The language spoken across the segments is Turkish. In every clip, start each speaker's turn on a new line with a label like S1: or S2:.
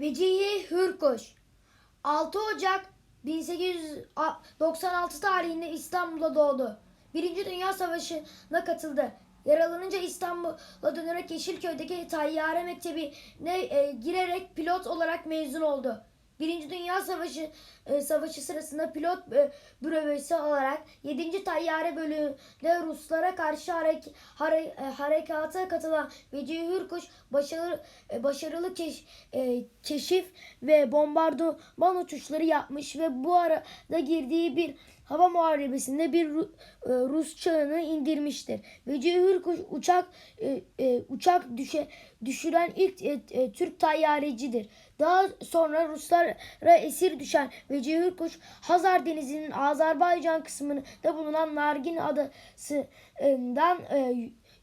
S1: Vecihi Hürkuş 6 Ocak 1896 tarihinde İstanbul'da doğdu. Birinci Dünya Savaşı'na katıldı. Yaralanınca İstanbul'a dönerek Yeşilköy'deki Tayyare Mektebi'ne e, girerek pilot olarak mezun oldu. Birinci Dünya Savaşı e, Savaşı sırasında pilot e, bürövesi olarak 7. Tayyare bölüğünde Ruslara karşı harek, hare- e, harekata katılan Vecihi Hürkuş başarılı, e, başarılı keş- e, keşif ve bombardıman uçuşları yapmış ve bu arada girdiği bir hava muharebesinde bir e, Rus çağını indirmiştir. Vecihi Hürkuş uçak e, e, uçak düşe, düşüren ilk Türk tayyarecidir. Daha sonra Ruslara esir düşen Vecihi Hürkuş Hazar Denizi'nin Azerbaycan kısmında bulunan Nargin adasından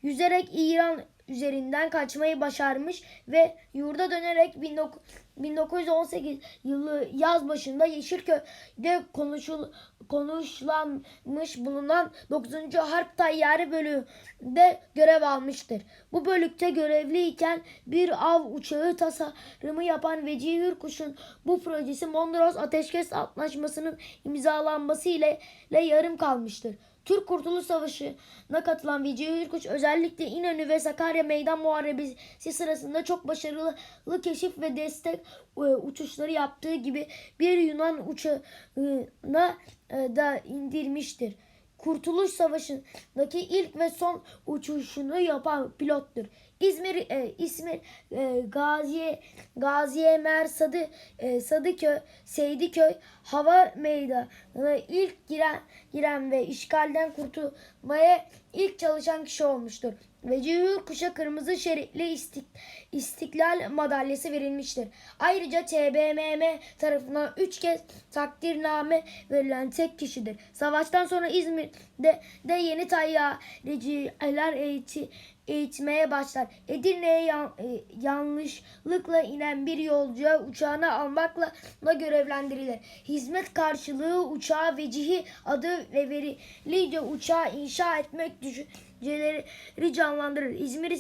S1: yüzerek İran üzerinden kaçmayı başarmış ve yurda dönerek 19 1918 yılı yaz başında Yeşilköy'de konuşul, konuşlanmış bulunan 9. Harp Tayyare bölüğünde görev almıştır. Bu bölükte görevliyken bir av uçağı tasarımı yapan Vecihi Hürkuş'un bu projesi Mondros Ateşkes Antlaşması'nın imzalanması ile, ile yarım kalmıştır. Türk Kurtuluş Savaşı'na katılan Vecihi Hürkuş özellikle İnönü ve Sakarya Meydan Muharebesi sırasında çok başarılı keşif ve destek e, uçuşları yaptığı gibi bir Yunan uçağına e, da indirmiştir. Kurtuluş Savaşı'ndaki ilk ve son uçuşunu yapan pilottur. İzmir e, İzmir e, Gaziye Gaziye Mer Sadı e, Sadıköy Seydiköy Hava Meydanı'na ilk giren giren ve işgalden kurtulmaya ilk çalışan kişi olmuştur. Vecihi Hürkuş'a kırmızı şeritli istik, istiklal madalyası verilmiştir. Ayrıca TBMM tarafından 3 kez takdirname verilen tek kişidir. Savaştan sonra İzmir'de de yeni tayyareciler eğiti, eğitmeye başlar. Edirne'ye yan- e, yanlışlıkla inen bir yolcuya uçağına almakla da görevlendirilir. Hizmet karşılığı uçağa vecihi adı ve verilince uçağı inşa etmek düşünceleri canlandırır. İzmir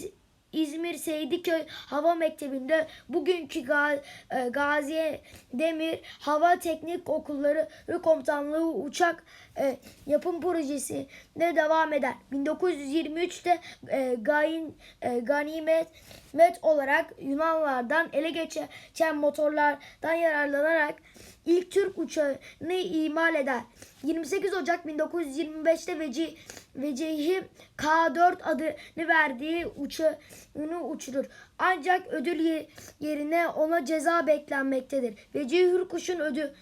S1: İzmir Seydiköy Hava Mektebi'nde bugünkü e, Gaziye Demir Hava Teknik Okulları Komutanlığı uçak e, yapım projesi de devam eder. 1923'te e, gayin, e, ganimet met olarak Yunanlardan ele geçen motorlardan yararlanarak ilk Türk uçağını imal eder. 28 Ocak 1925'te Veci, Vecihi K4 adını verdiği uçağını uçurur. Ancak ödül ye- yerine ona ceza beklenmektedir. Vecihi Hürkuş'un ödü,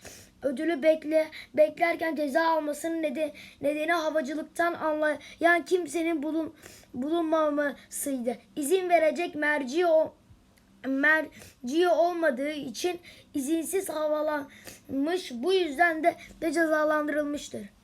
S1: ödülü bekle, beklerken ceza almasının neden, nedeni havacılıktan anlayan kimsenin bulun, bulunmamasıydı. İzin verecek merci o merci olmadığı için izinsiz havalanmış. Bu yüzden de, de cezalandırılmıştır.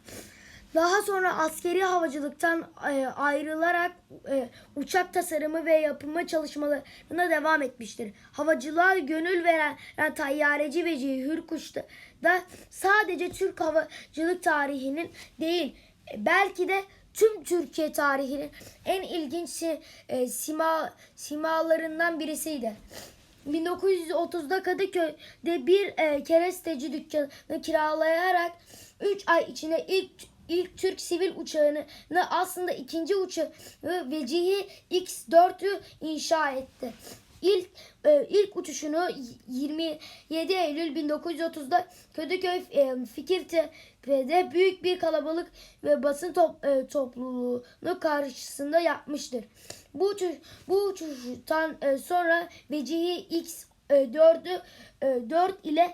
S1: Daha sonra askeri havacılıktan e, ayrılarak e, uçak tasarımı ve yapımı çalışmalarına devam etmiştir. Havacılığa gönül veren yani tayyareci Vecihi Hürkuş da da sadece Türk havacılık tarihinin değil e, belki de tüm Türkiye tarihinin en ilginç sima, simalarından birisiydi. 1930'da Kadıköy'de bir keresteci dükkanı kiralayarak 3 ay içinde ilk ilk Türk sivil uçağını aslında ikinci uçağı Vecihi X4'ü inşa etti. İlk e, ilk uçuşunu 27 Eylül 1930'da Kadıköy e, Fikirtepe'de büyük bir kalabalık ve basın top, e, topluluğunu karşısında yapmıştır. Bu uçuş, bu uçuştan e, sonra Vecihi X4'ü e, 4 ile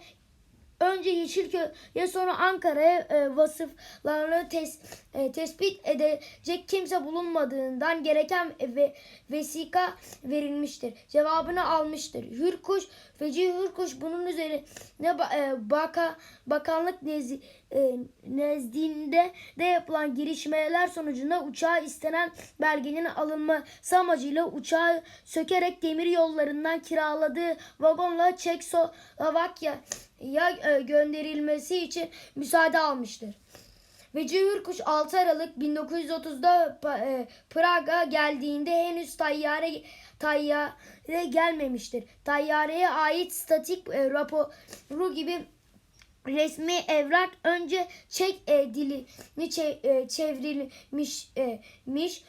S1: önce Yeşilköy'e sonra Ankara'ya e, vasıflarını tes, e, tespit edecek kimse bulunmadığından gereken ve vesika verilmiştir. Cevabını almıştır. Hürkuş, Feci Hürkuş bunun üzerine e, baka, bakanlık nezi, e, nezdinde de yapılan girişmeler sonucunda uçağa istenen belgenin alınması amacıyla uçağı sökerek demir yollarından kiraladığı vagonla Çekoslovakya ya e, gönderilmesi için müsaade almıştır. Vecihi Hürkuş 6 Aralık 1930'da Pa- e, Praga geldiğinde henüz tayyare tayyare gelmemiştir. Tayyareye ait statik e, raporu gibi resmi evrak önce Çek e, dilini çe- e, çevrilmiş e, miş.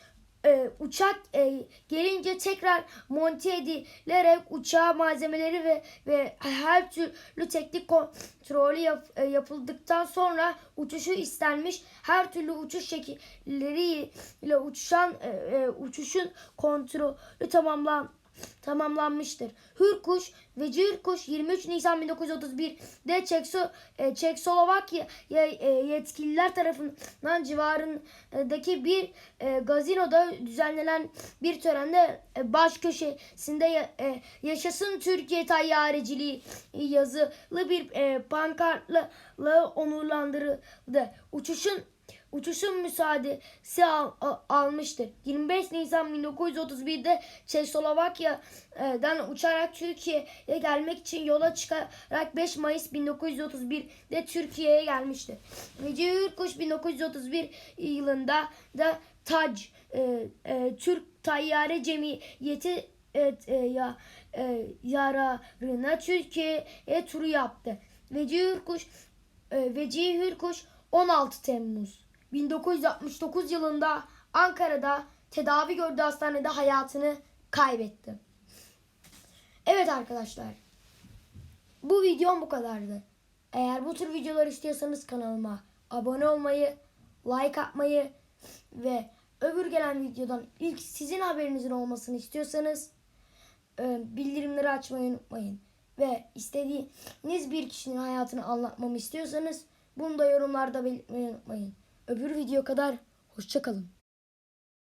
S1: E, uçak e, gelince tekrar monte edilerek uçağa malzemeleri ve ve her türlü teknik kontrolü yap- e, yapıldıktan sonra uçuşu istenmiş her türlü uçuş şekilleriyle uçuşan e, e, uçuşun kontrolü tamamlan tamamlanmıştır. Hürkuş ve Hürkuş 23 Nisan 1931'de Çekso, e, Çekslovakya e, yetkililer tarafından civarındaki bir e, gazinoda düzenlenen bir törende e, baş köşesinde ya- e, yaşasın Türkiye tayyareciliği yazılı bir e, pankartla la onurlandırıldı. Uçuşun uçuşun müsaadesi al- almıştır. 25 Nisan 1931'de Çekoslovakya'dan uçarak Türkiye'ye gelmek için yola çıkarak 5 Mayıs 1931'de Türkiye'ye gelmiştir. Veci Yurkuş 1931 yılında da TAC e, e, Türk Tayyare Cemiyeti et, e, ya, e, yararına Türkiye'ye turu yaptı. Veci Hürkuş e, Veci Hürkuş 16 Temmuz 1969 yılında Ankara'da tedavi gördüğü hastanede hayatını kaybetti. Evet arkadaşlar. Bu videom bu kadardı. Eğer bu tür videolar istiyorsanız kanalıma abone olmayı, like atmayı ve öbür gelen videodan ilk sizin haberinizin olmasını istiyorsanız e, bildirimleri açmayı unutmayın. Ve istediğiniz bir kişinin hayatını anlatmamı istiyorsanız bunu da yorumlarda belirtmeyi unutmayın. Öbür video kadar hoşçakalın.